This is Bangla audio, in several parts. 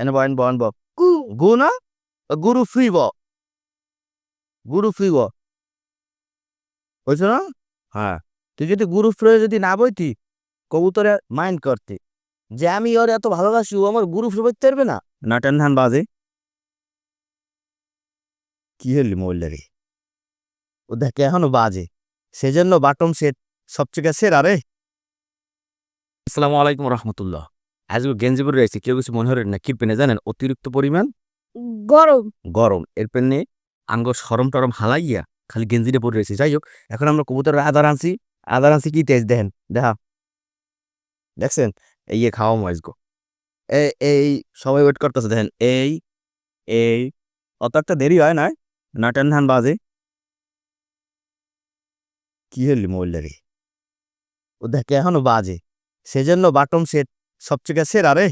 এনে বয়েন বন ব গু গু না গুরু ফিব গুরু ফিব বুঝছ না হ্যাঁ। তুই যদি গুরু ফ্রে যদি না বইতি কবুতরে মাইন্ড করতে। যে আমি ওর এত ভালোবাসি ও আমার গুরু ফ্রে বইতে পারবে না? নাটান ধান বাজে। কি হলি মোবাইলটা রে? ও দেখে এখনও বাজে। সেজন্য বাটম সেট সবচেয়ে সেরা রে। আসসালামু আলাইকুম রহমতুল্লাহ। আজকে গেঞ্জিপুর রয়েছে কেউ কিছু মনে হলেন না কি পেনে জানেন? অতিরিক্ত পরিমাণ গরম। গরম। এর পেনে আঙ্গ সরম টরম হালাইয়া খালি গেঞ্জিটা পরে রয়েছে। যাই হোক এখন আমরা কবুতরের আদার আনছি। আদার আনছি কি তেজ? দেখেন দেখা। দেখছেন? এই খাওয়া মাইজ গো। এই এই সবাই ওয়েট করতেছে দেখেন। এই এই অত একটা দেরি হয় না নাটেন ধান বাজে। কি হলি মোবাইলটা রে ও দেখে এখনও বাজে। সেজন্য বাটম সেট সবচেয়ে সেরা রে।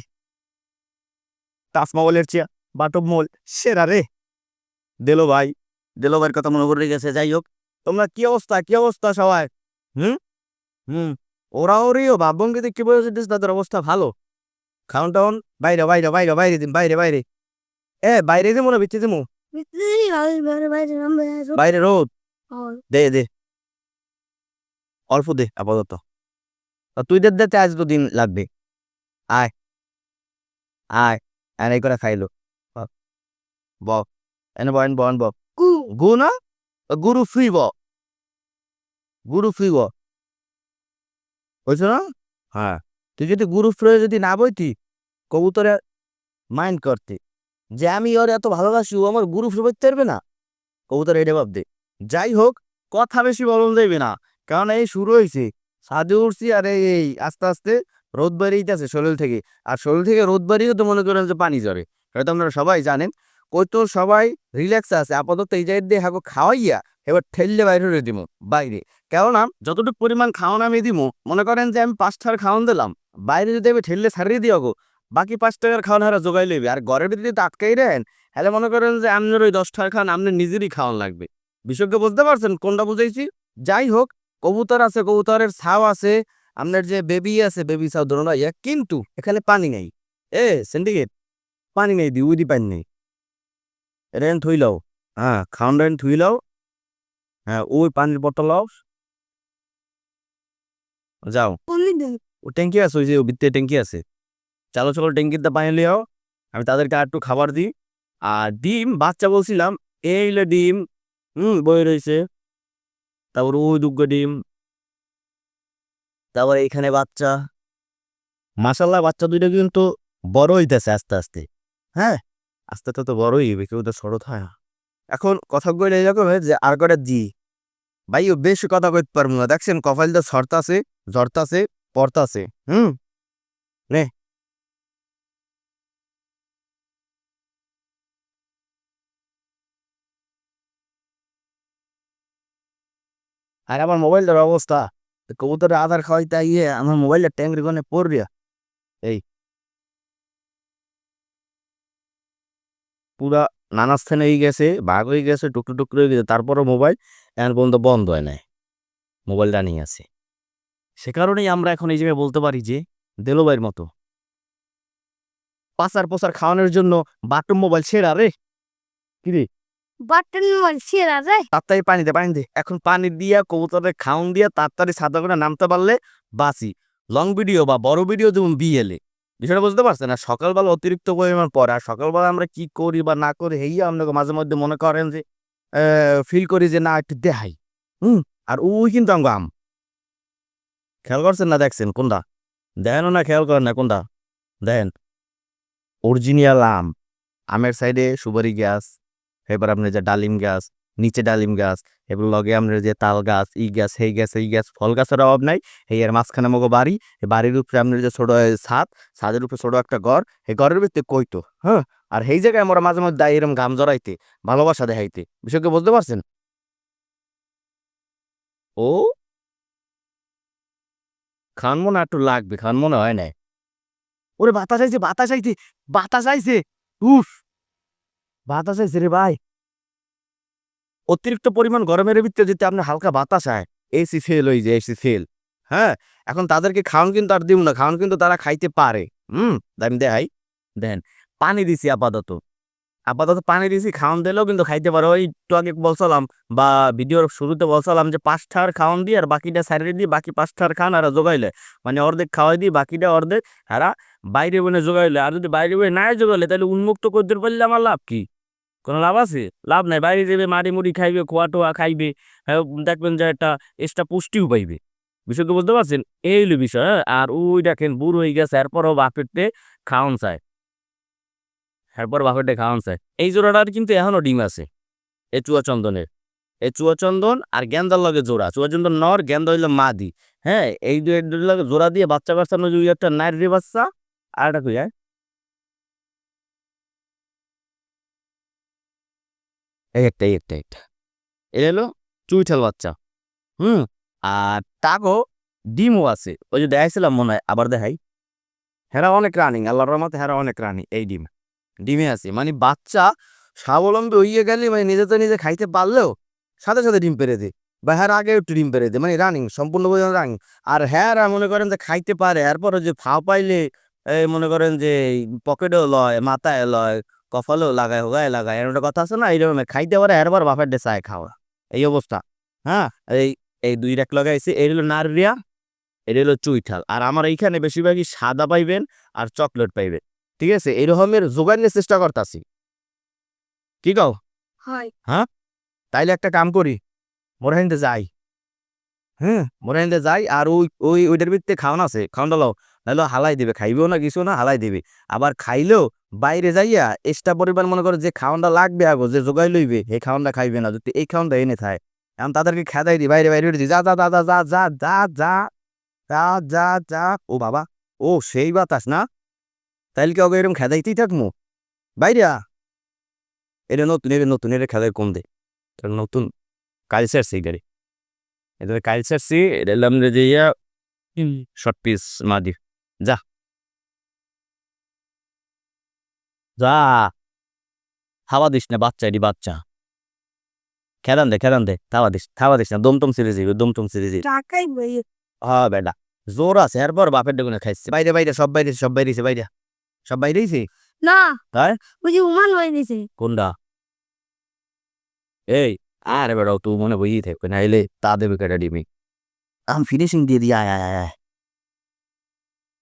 মোবাইলের চেয়ে বাটম মোল সেরা রে। দেলো ভাই, দেলো ভাইয়ের কথা মনে পড়ে গেছে, যাই হোক। তোমরা কি অবস্থা কি অবস্থা সবাই? হুম? হুম। ওরা ওরিও ভাবভঙ্গিতে কি বলেছে তাদের অবস্থা ভালো। খাউন টাউন বাইরে বাইরে বাইরে বাইরে দিন, বাইরে বাইরে। এ, বাইরে দিমু না, ভিতরে দিমু? বাইরে রোদ। দে দে। অল্প দে, আপাতত। তুই দে আজ তো দিন লাগবে। আয় আয় এনে করে খাইলো ব এনে বয়েন বন ব। গু। না? গুরু ফিব গুরু ফিব বুঝছ না? হ্যাঁ তুই যদি গুরু ফ্রে যদি না বইতি কবুতরে মাইন্ড করতে যে আমি ওর এত ভালোবাসি ও আমার গুরু ফ্রে বইতে পারবে না। কবুতর এটা ভাবতে যাই হোক কথা বেশি বলন দেবে না। কারণ এই শুরু হয়েছে সাজে উঠছি আর এই আস্তে আস্তে রোদ বেরিয়েছে শরীর থেকে। আর শরীর থেকে রোদ বেরিয়েও তো মনে করেন যে পানি ঝরে। হয়তো আপনারা সবাই জানেন কই তো সবাই রিল্যাক্স আছে, আপাতত এই জায়গায় দিয়ে হাগো খাওয়াইয়া এবার ঠেললে বাইরে হয়ে দিব বাইরে। কেননা যতটুকু পরিমাণ খাওয়ান আমি দিব মনে করেন যে আমি পাঁচটার খাওয়ান দিলাম, বাইরে যদি আমি ঠেললে ছাড়িয়ে দিও গো বাকি পাঁচ টাকার খাওয়ান হারা জোগাই লইবে। আর ঘরের যদি আটকাই দেন, তাহলে মনে করেন যে আপনার ওই দশ টাকার খাওয়ান আপনার নিজেরই খাওয়ান লাগবে। বিষয়কে বুঝতে পারছেন? কোনটা বুঝাইছি? যাই হোক, কবুতর আছে, কবুতরের ছাও আছে আপনার যে বেবি আছে বেবি ছাও ধরুন ইয়া কিন্তু এখানে পানি নেই। এ সিন্ডিকেট পানি নেই দি উদি পানি নেই। রেন থুই লও। হ্যাঁ খাওয়ান রেন থুই লও। হ্যাঁ ওই পানির বোতল লও। যাও। ও ট্যাঙ্কি আছে ওই যে ভিতরে ট্যাঙ্কি আছে। চালো চলো ট্যাঙ্কিতে পানি লিয়াও। আমি তাদেরকে আর একটু খাবার দিই। আর ডিম বাচ্চা বলছিলাম এই হলো ডিম হুম বই রয়েছে তারপর ওই দুগ্গ ডিম তারপর এইখানে বাচ্চা। মাসাল্লাহ বাচ্চা দুইটা কিন্তু বড় হইতেছে আস্তে আস্তে। হ্যাঁ? আস্তে আস্তে তো বড়ই হইবে, কেউ তো ছোট হয় এখন কথা কইলে এরকম যে আর কটা দি। ভাই, ও বেশি কথা কইতে পারব না। দেখছেন কপাল তো সরতাছে জরতাছে পড়তাছে। হুম? নে। আর, আমার মোবাইলটার অবস্থা। কবুতরের আধার খাওয়াইতে ইয়ে আমার মোবাইলটা ট্যাঙ্কের কোনে পড়বিয়া এই। পুরা নানা স্থানে হয়ে গেছে ভাগ হয়ে গেছে, টুকরো টুকরো হয়ে গেছে, তারপরও মোবাইল এখন পর্যন্ত বন্ধ হয় নাই। মোবাইল রানিং আছে। সে কারণেই আমরা এখন এই জায়গায় বলতে পারি যে, দেলোবাইয়ের মতো। পাচার পোসার খাওয়ানোর জন্য বাটন মোবাইল ছেড়া রে। কি তাড়াতাড়ি পানি দে পানি দে। এখন পানি দিয়া কবুতরের খাওন দিয়া তাড়াতাড়ি সাদা করে নামতে পারলে বাসি লং ভিডিও বা বড় ভিডিও যেমন বিএলে বিষয়টা বুঝতে পারছেন? আর সকালবেলা অতিরিক্ত পরিমাণ পরে আর সকালবেলা আমরা কি করি বা না করি হেই আপনাকে মাঝে মধ্যে মনে করেন যে ফিল করি যে, না, একটু দেখাই। হুম? আর ওই কিন্তু আমাকে আম। খেয়াল করছেন না দেখছেন? কোনটা? দেখেন না, খেয়াল করেন না, কোনটা? দেখেন। অরিজিনাল আম। আমের সাইডে সুপারি গাছ এবার আপনার যে ডালিম গাছ, নিচে ডালিম গাছ, এবার লগে আপনার যে তাল গাছ, ই গাছ সেই গাছ, এই গাছ, ফল গাছের অভাব নাই। এই আর মাঝখানে মগো বাড়ি, এই বাড়ির উপরে আপনার যে ছোট ছাদ, ছাদের উপরে ছোট একটা ঘর, এই ঘরের ভিতরে কইতো হ্যাঁ? আর সেই জায়গায় আমরা মাঝে মধ্যে যাই এরকম ঘাম জড়াইতে, ভালোবাসা দেখাইতে বিষয়কে বুঝতে পারছেন? ও? খান মনে একটু লাগবে, খান মনে হয় নাই। ওরে বাতাস আইছে বাতাস আইছে বাতাস আইছে, উফ! বাতাস আইছে রে ভাই অতিরিক্ত পরিমাণ গরমের ভিত্তিতে যদি আপনি হালকা বাতাস আয় এসি ফেল হয়ে যায় এসি ফেল হ্যাঁ? এখন তাদেরকে খাওয়ান কিন্তু আর দিব না খাওয়ান কিন্তু তারা খাইতে পারে। হুম? আমি দেখাই, দেন, পানি দিছি আপাতত। আপাতত পানি দিছি খাওয়ান দিলেও কিন্তু খাইতে পারো। ওই একটু আগে বলছিলাম, বা ভিডিওর শুরুতে বলছিলাম যে পাঁচটার খাওয়ান দিই আর বাকিটা সাইডে দিই বাকি পাঁচটার খান আর জোগাইলে। মানে অর্ধেক খাওয়াই দিই বাকিটা অর্ধেক হারা বাইরে বনে জোগাইলে। আর যদি বাইরে বনে নাই জোগাইলে, তাহলে উন্মুক্ত করতে পারলে আমার লাভ কি? কোনো লাভ আছে? লাভ নাই বাইরে যাবে মারি মুড়ি খাইবে খোয়া টোয়া খাইবে হ্যাঁ, দেখবেন যে একটা এক্সট্রা পুষ্টিও পাইবে। বিষয়টা বুঝতে পারছেন? এই হলো বিষয় হ্যাঁ? আর ওই দেখেন বুড়ো হয়ে গেছে এরপরও বাপেরটে খাওয়ান চায়। এরপর বাপেরটে খাওয়ান চায়। এই জোড়াটার কিন্তু এখনও ডিম আছে এই চুয়াচন্দনের। এই চুয়াচন্দন আর গেন্দার লগে জোড়া চুয়াচন্দন নর গেন্দা হইল মাদি। হ্যাঁ এই দুই জোড়া দিয়ে বাচ্চা বাচ্চানো দুই একটা নারী বাচ্চা আর একটা কই এই একটা এই একটা একটা এটা হলো চুইঠাল বাচ্চা। হুম, আর তাগো ডিমও আছে। ওই যে দেখাইছিলাম মনে হয়, আবার দেখাই। হেরা অনেক রানিং, আল্লাহর রহমতে হেরা অনেক রানি এই ডিম। ডিমে আছে মানে বাচ্চা স্বাবলম্বী হইয়ে গেলে মানে নিজে তো নিজে খাইতে পারলেও সাথে সাথে ডিম পেরে দেয়। বা হ্যাঁ আগে একটু ডিম পেরে দেয় মানে রানিং, সম্পূর্ণ পরিমাণ রানিং। আর হ্যাঁ মনে করেন যে খাইতে পারে, এরপরে যে ফাও পাইলে মনে করেন যে পকেটেও লয়, মাথায় লয় কপালেও লাগায় হোগায় লাগায়। এরকম একটা কথা আছে না এইরকম খাইতে পারে এরপর বাপের ডে চায় খাওয়া। এই অবস্থা। হ্যাঁ? এই এই দুই রাখ লাগাইছে এই হলো নাররিয়া এটা হলো চুইঠাল। আর আমার এইখানে বেশিরভাগই সাদা পাইবেন আর চকলেট পাইবেন। ঠিক আছে? এরকমের জোগাড়ের চেষ্টা করতাছি। কি কও? হয়। তাইলে একটা কাম করি মোরা হিন্দে যাই। হ্যাঁ? মোরাহিনদে যাই আর ওই ওই ওইটার ভিত্তিতে খাওয়ান আছে। খাওয়ান দাও নাহলে হালাই দিবে খাইবেও না কিছু না হালাই দিবে আবার খাইলেও বাইরে যাইয়া এক্সট্রা পরিমাণ মনে করে যে খাওয়ানটা লাগবে আগো যে জোগাই লইবে এই খাওয়ানটা খাইবে না যদি এই খাওয়ানটা এনে থাকে এখন তাদেরকে খেদাই দি বাইরে বাইরে দি যা যা যা যা যা যা যা যা যা যা যা ও বাবা ও সেই বাতাস না তাইলে কি ওকে এরকম খেদাইতেই থাকব বাইরে। এটা নতুন এটা নতুন এটা খেদাই কম দে নতুন কালচার সেই গাড়ি এটা কালচার সি এটা যে ইয়া শর্ট পিস মাদি যা। যা। হাওয়া দিস না বাচ্চা এটি বাচ্চা। খেলান দে খেলান দে থাওয়া দিস থাওয়া দিস না দমটম সিরিজ দমটম সিরিজ হ্যাঁ বেটা জোর আছে এরপর বাপের ডেগুনে খাইছে। বাইরে বাইরে সব বাইরে সব বাইরেছে বাইরে। সব বাইরেছে না। তাই? বুঝি উমান হয়ে দিছে কোনটা এই আরে বেড়াও তুই মনে বইই থাকবে না এলে তা দেবে কেটা ডিমি আম ফিনিশিং দিয়ে দিয়ে আয় আয় আয়।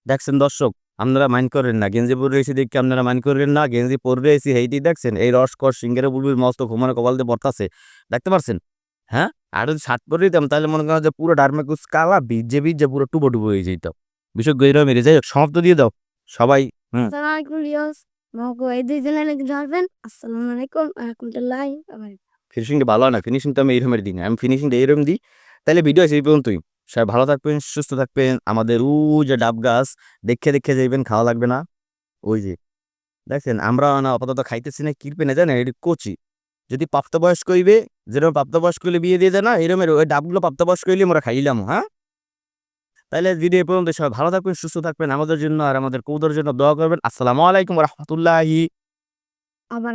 দেখছেন দর্শক আপনারা মাইন্ড করেন না। গেঞ্জি পরে রয়েছে দেখি আপনারা মাইন্ড করেন না। গেঞ্জি পরে রয়েছি হেইটি দেখছেন এই রস কর সিঙ্গের বুলবুল মস্ত ঘুমানো কপাল দিয়ে বর্তাছে দেখতে পারছেন? হ্যাঁ? আর যদি শার্ট পরে দিতাম তাহলে মনে করেন যে পুরো ডারমেকুস কালা ভিজে ভিজে পুরো টুবো টুবো হয়ে যেত। বিষয় গইরা মেরে যাই হোক, সমাপ্ত দিয়ে দাও। সবাই ফিনিশিংটা ভালো হয় না। ফিনিশিং তো আমি এইরকমের দিই না। আমি ফিনিশিংটা এইরকম দিই। তাহলে ভিডিও আছে এই পর্যন্তই। সবাই ভালো থাকবেন, সুস্থ থাকবেন। আমাদের ও যে ডাব গাছ, দেখে দেখে যাইবেন খাওয়া লাগবে না। ওই যে, দেখছেন? আমরা না আপাতত খাইতেছি না কিরপে না জানেন? এটি কচি। যদি প্রাপ্তবয়স্ক হইবে, যেরকম প্রাপ্তবয়স্ক হইলে বিয়ে দিয়ে দেয় না এরকমের ওই ডাবগুলো প্রাপ্তবয়স্ক হইলে আমরা খাইলাম হ্যাঁ? তাহলে ভিডিও পর্যন্ত সবাই ভালো থাকবেন, সুস্থ থাকবেন। আমাদের জন্য আর আমাদের কৌদের জন্য দোয়া করবেন। আসসালামু আলাইকুম রহমতুল্লাহি। আবার